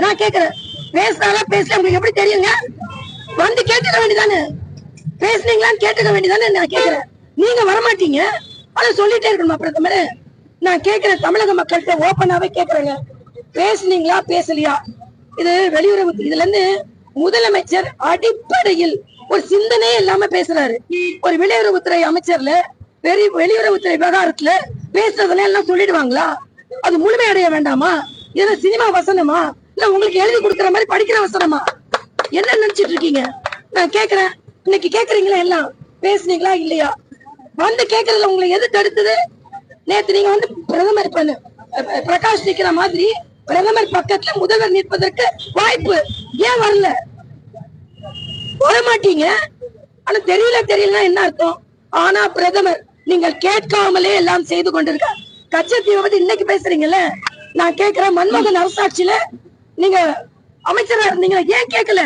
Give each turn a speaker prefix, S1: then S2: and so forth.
S1: நான் கேக்குறேன். பேசுறாங்களா பேசல உங்களுக்கு எப்படி தெரியுங்க? வந்து கேட்டுக்க வேண்டியதானே? பேசுனீங்களான்னு கேட்டுக்க வேண்டியதானே நான் கேக்குறேன். நீங்க வரமாட்டீங்க. ஆனா சொல்லிட்டே இருக்கணுமா பிரதமர் நான் கேக்குறேன். தமிழக மக்கள்கிட்ட ஓப்பனாவே கேக்குறேங்க. பேசுனீங்களா பேசலையா? இது வெளியுறவு இதுல இருந்து முதலமைச்சர் அடிப்படையில் ஒரு சிந்தனையே இல்லாம பேசுறாரு. ஒரு வெளியுறவுத்துறை அமைச்சர்ல பெரிய வெளியுறவுத்துறை விவகாரத்துல பேசுறதுல எல்லாம் சொல்லிடுவாங்களா? அது முழுமையடைய வேண்டாமா? இது சினிமா வசனமா? இல்ல உங்களுக்கு எழுதி கொடுக்கிற மாதிரி படிக்கிற அவசரமா? என்ன நினைச்சிட்டு இருக்கீங்க? நான் கேக்குறேன். இன்னைக்கு கேக்குறீங்களா எல்லாம்? பேசுனீங்களா இல்லையா? வந்து கேக்குறதுல உங்களை எது தடுத்தது? நேத்து நீங்க வந்து பிரதமர் பண்ணு பிரகாஷ் நிக்கிற மாதிரி பிரதமர் பக்கத்துல முதல்வர் நிற்பதற்கு வாய்ப்பு ஏன் வரல? வர மாட்டீங்க ஆனா தெரியல தெரியலன்னா என்ன அர்த்தம்? ஆனா பிரதமர் நீங்கள் கேட்காமலே எல்லாம் செய்து கொண்டிருக்க கச்சத்தீவை பத்தி இன்னைக்கு பேசுறீங்கல்ல? நான் கேக்குறேன் மன்மோகன் அரசாட்சியில நீங்க அமைச்சரா இருந்தீங்க ஏன் கேட்கல